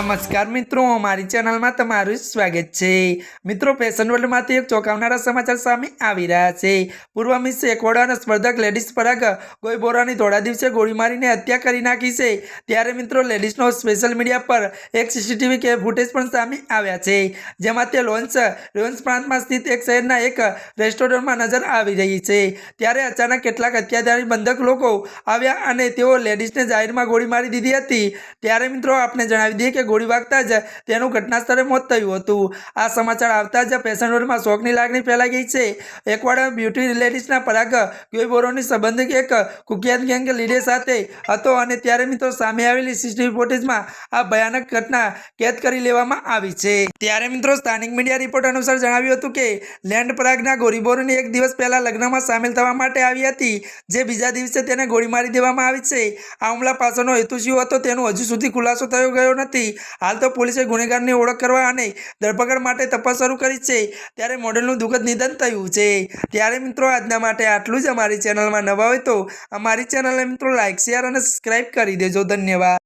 નમસ્કાર મિત્રો મારી ચેનલમાં તમારું સ્વાગત છે. મિત્રો ફેશન વર્લ્ડમાંથી એક ચોંકાવનારા સમાચાર સામે આવી રહ્યા છે. પૂર્વ મિસ એકવાડાના સ્પર્ધક લેડીઝ પરાગ ગોઈબોરાની થોડા દિવસે ગોળી મારીને હત્યા કરી નાખી છે. ત્યારે મિત્રો લેડીઝનો સ્પેશિયલ મીડિયા પર એક સીસીટીવી કે ફૂટેજ પણ સામે આવ્યા છે. જેમાં તે લોન્સ લોન્સ પ્રાંતમાં સ્થિત એક શહેરના એક રેસ્ટોરન્ટમાં નજર આવી રહી છે. ત્યારે અચાનક કેટલાક હત્યાધારી બંધક લોકો આવ્યા અને તેઓ લેડીઝને જાહેરમાં ગોળી મારી દીધી હતી. ત્યારે મિત્રો આપણે જણાવી દઈએ કે ગોળી વાગતા જ તેનું ઘટના સ્થળે મોત થયું હતું. આ સમાચાર આવતા જ રોડમાં શોકની લાગણી ફેલાઈ ગઈ છે. એકવાર બ્યુટી રિલેટિવ્સના પરાગ ગોઈબોરોની સંબંધિત એક કુખ્યાત ગેંગ લીડર સાથે હતો અને ત્યારે મિત્રો સામે આવેલી સીસીટીવી ફૂટેજમાં આ ભયાનક ઘટના કેદ કરી લેવામાં આવી છે. ત્યારે મિત્રો સ્થાનિક મીડિયા રિપોર્ટ અનુસાર જણાવ્યું હતું કે, લેન્ડ પરાગના ગોરીબોરોની એક દિવસ પહેલાં લગ્નમાં સામેલ થવા માટે આવી હતી, જે બીજા દિવસે તેને ગોળી મારી દેવામાં આવી છે. આ હુમલા પાછળનો હેતુ શું હતો તેનો હજુ સુધી ખુલાસો થયો ગયો નથી. હાલ તો પોલીસે ગુનેગારની ઓળખ કરવા અને ધરપકડ માટે તપાસ શરૂ કરી છે. ત્યારે મોડેલનું દુઃખદ નિધન થયું છે. ત્યારે મિત્રો, આજના માટે આટલું જ. અમારી ચેનલમાં નવા હોય તો અમારી ચેનલને મિત્રો લાઇક શેર અને સબસ્ક્રાઈબ કરી દેજો. ધન્યવાદ.